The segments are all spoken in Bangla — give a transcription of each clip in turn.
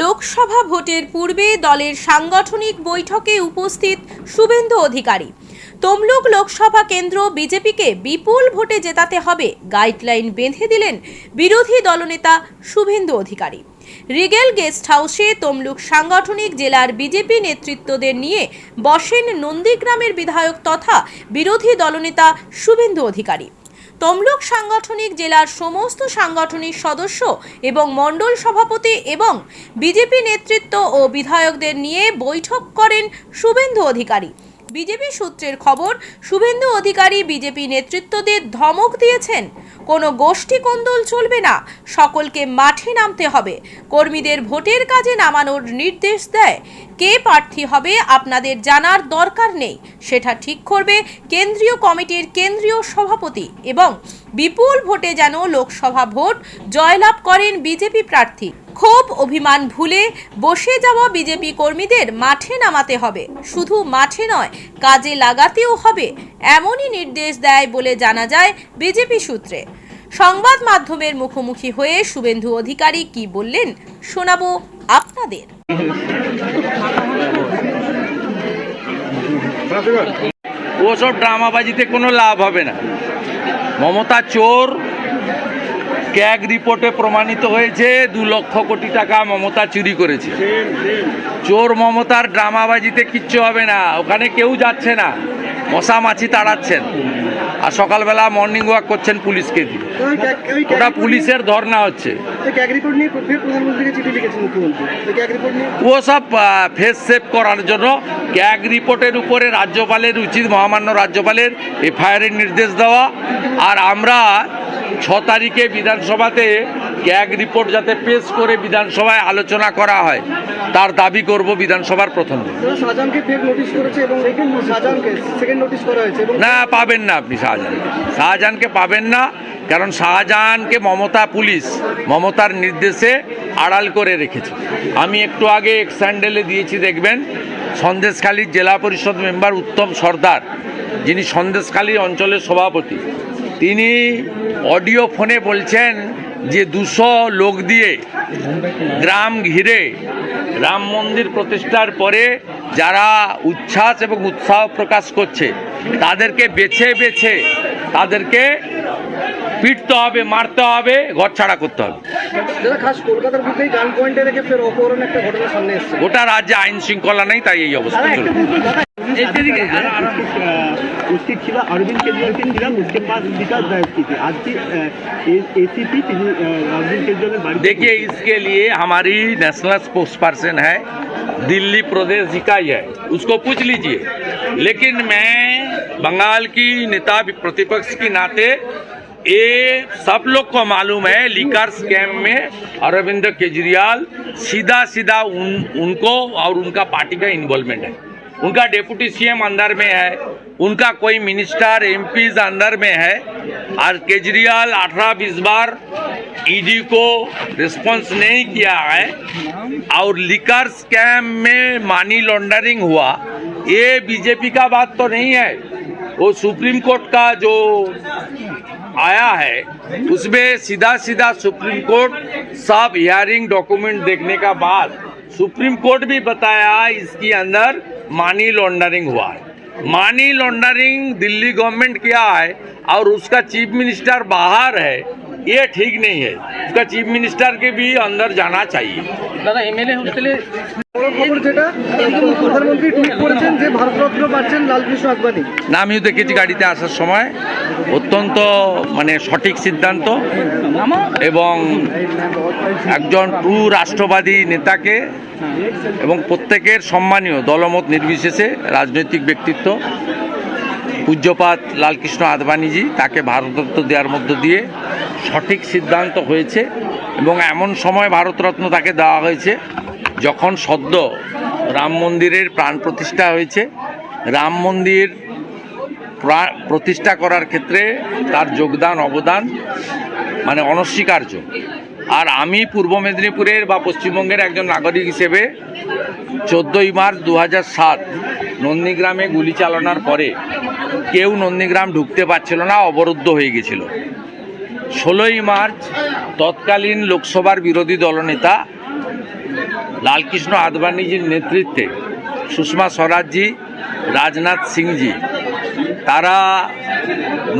লোকসভা ভোটের পূর্বে দলের সাংগঠনিক বৈঠকে উপস্থিত শুভেন্দু অধিকারী। তমলুক লোকসভা কেন্দ্র বিজেপিকে বিপুল ভোটে জেতাতে হবে গাইডলাইন বেঁধে দিলেন বিরোধী দলনেতা শুভেন্দু অধিকারী। রিগেল গেস্ট হাউসে তমলুক সাংগঠনিক জেলার বিজেপি নেতৃত্বদের নিয়ে বসেন নন্দীগ্রামের বিধায়ক তথা বিরোধী দলনেতা শুভেন্দু অধিকারী। তমলুক সাংগঠনিক জেলার সমস্ত সাংগঠনিক সদস্য এবং মণ্ডল সভাপতি এবং বিজেপি নেতৃত্ব ও বিধায়কদের নিয়ে বৈঠক করেন শুভেন্দু অধিকারী। বিজেপি সূত্রের খবর, শুভেন্দু অধিকারী বিজেপি নেতৃত্বদের ধমক দিয়েছেন। কোনো গোষ্ঠী কোন্দল চলবে না, সকলকে মাঠে নামতে হবে। কর্মীদের ভোটের কাজে নামানোর নির্দেশ দেয়। কে প্রার্থী হবে আপনাদের জানার দরকার নেই, সেটা ঠিক করবে কেন্দ্রীয় কমিটির কেন্দ্রীয় সভাপতি এবং বিপুল ভোটে যেন লোকসভা ভোট জয়লাভ করেন বিজেপি প্রার্থী। ক্ষোভ, অভিমান ভুলে বসে যাওয়া বিজেপি কর্মীদের মাঠে নামাতে হবে। শুধু মাঠে নয়, কাজে লাগাতেও হবে, এমনই নির্দেশ দেয় বলে জানা যায় বিজেপি সূত্রে। সংবাদ মাধ্যমের মুখোমুখি হয়ে শুভেন্দু অধিকারী কি বললেন, শোনাবো আপনাদের। ওসব ড্রামাবাজিতে কোনো লাভ হবে না। মমতা চোর ক্যাগ রিপোর্টে প্রমাণিত হয়েছে দু লক্ষ কোটি টাকা মমতা চুরি করেছে। চোর মমতার ড্রামাবাজিতে কিচ্ছু হবে না ওখানে কেউ যাচ্ছে না মশা মাছি তাড়াচ্ছেন। আর সকালবেলা মর্নিং ওয়াক করছেন পুলিশকে দিয়ে। ওটা পুলিশের ধর্না হচ্ছে। ও সব ফেস সেভ করার জন্য ক্যাগ রিপোর্টের উপরে রাজ্যপালের উচিত মহামান্য রাজ্যপালের এফআইআরের নির্দেশ দেওয়া। আর আমরা ছ তারিখে বিধানসভাতে ক্যাগ রিপোর্ট যাতে পেশ করে বিধানসভায় আলোচনা করা হয় তার দাবি করব বিধানসভার প্রথম না পাবেন না আপনি শাহজাহান। শাহজাহানকে পাবেন না কারণ শাহজাহানকে মমতা পুলিশ মমতার নির্দেশে আড়াল করে রেখেছে। আমি একটু আগে এক স্যান্ডেলে দিয়েছি দেখবেন সন্দেশখালীর জেলা পরিষদ মেম্বার উত্তম সর্দার যিনি সন্দেশখালী অঞ্চলের সভাপতি। তিনি অডিও ফোনে বলছেন যে দুশো লোক দিয়ে গ্রাম ঘিরে রাম মন্দির প্রতিষ্ঠার পরে যারা উচ্ছ্বাস এবং উৎসাহ প্রকাশ করছে, তাদেরকে বেছে বেছে তাদেরকে পিটতে হবে মারতে হবে ঘর ছাড়া করতে হবে যারা খাস কলকাতার বুকেই গান পয়েন্টে রেখে ফের অপহরণ একটা ঘটনা সামনে এসছে গোটা রাজ্যে আইন শৃঙ্খলা নেই তাই এই অবস্থা চলছে उसकी खिला अरविंद केजरीवाल के खिलाफ उसके पास विकास दायर की थी आज की एसीपी अरविंद केजरीवाल ने बाड़ी देखिए इसके लिए हमारी नेशनल स्पोक्स पर्सन है दिल्ली प्रदेश इकाई है उसको पूछ लीजिए लेकिन मैं बंगाल की नेता प्रतिपक्ष के नाते ये सब लोग को मालूम है लीकर स्कैम में अरविंद केजरीवाल सीधा सीधा उन, उनको और उनका पार्टी का इन्वॉल्वमेंट है। उनका डेप्यूटी सीएम अंदर में है, उनका कोई मिनिस्टर एमपीज अंदर में है। और केजरीवाल अठारह बीस बार ईडी को रिस्पांस नहीं किया है। और लिकर स्कैम में मनी लॉन्ड्रिंग हुआ। ये बीजेपी का बात तो नहीं है। वो सुप्रीम कोर्ट का जो आया है, उसमें सीधा सीधा सुप्रीम कोर्ट सब हियरिंग डॉक्यूमेंट देखने का बाद सुप्रीम कोर्ट भी बताया इसके अंदर मनी लॉन्डरिंग हुआ है। मनी लॉन्डरिंग दिल्ली गवर्नमेंट किया है और उसका चीफ मिनिस्टर बाहर है ये ठीक नहीं है उसका चीफ मिनिस्टर के भी अंदर जाना चाहिए বড় খবর যেটা প্রধানমন্ত্রী টুইট করেছেন যে ভারতরত্ন পাচ্ছেন লালকৃষ্ণ আদবানি না আমিও দেখেছি গাড়িতে আসার সময় অত্যন্ত মানে সঠিক সিদ্ধান্ত এবং একজন ট্রু রাষ্ট্রবাদী নেতাকে এবং প্রত্যেকের সম্মানীয় দলমত নির্বিশেষে রাজনৈতিক ব্যক্তিত্ব পূজ্যপাত লালকৃষ্ণ আদবানিজি তাকে ভারতরত্ন দেওয়ার মধ্য দিয়ে সঠিক সিদ্ধান্ত হয়েছে এবং এমন সময় ভারতরত্ন তাকে দেওয়া হয়েছে যখন সদ্য রাম মন্দিরের প্রাণ প্রতিষ্ঠা হয়েছে। রাম মন্দির প্রা- প্রতিষ্ঠা করার ক্ষেত্রে তার যোগদান, অবদান মানে অনস্বীকার্য। আর আমি পূর্ব মেদিনীপুরের বা পশ্চিমবঙ্গের একজন নাগরিক হিসেবে চোদ্দোই মার্চ দু সাত নন্দীগ্রামে গুলি চালানোর পরে কেউ নন্দীগ্রাম ঢুকতে পারছিল না, অবরুদ্ধ হয়ে গেছিল। ষোলোই মার্চ তৎকালীন লোকসভার বিরোধী দলনেতা লালকৃষ্ণ আদবানিজির নেতৃত্বে সুষমা স্বরাজজি, রাজনাথ সিংজি, তারা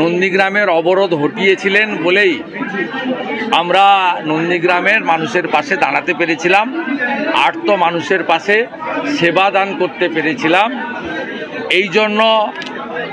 নন্দীগ্রামের অবরোধ হটিয়েছিলেন বলেই আমরা নন্দীগ্রামের মানুষের পাশে দাঁড়াতে পেরেছিলাম, আর্ত মানুষের পাশে সেবা দান করতে পেরেছিলাম। এই জন্য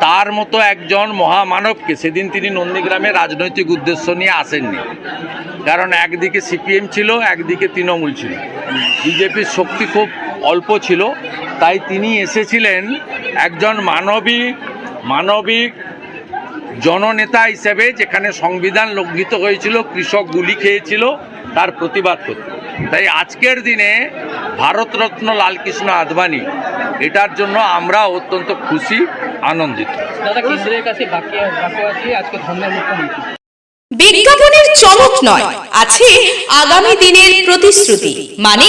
তার মতো একজন মহামানবকে, সেদিন তিনি নন্দীগ্রামে রাজনৈতিক উদ্দেশ্য নিয়ে আসেননি। কারণ একদিকে সিপিএম ছিল, একদিকে তৃণমূল ছিল। বিজেপির শক্তি খুব অল্প ছিল। তাই তিনি এসেছিলেন একজন মানবিক মানবিক জননেতা হিসেবে, যেখানে সংবিধান লঙ্ঘিত হয়েছিল, কৃষক গুলি খেয়েছিল, তার প্রতিবাদ করতে। তাই আজকের দিনে ভারতরত্ন লালকৃষ্ণ আদবানি এটার জন্য আমরা অত্যন্ত খুশি আনন্দিত। দাদা কেন্দ্রের কাছে বাকি বাকি আছে আজকে ধর্মের মুখ্যমন্ত্রী বিজ্ঞাপনের চমক নয় আছে আগামী দিনের প্রতিশ্রুতি মানে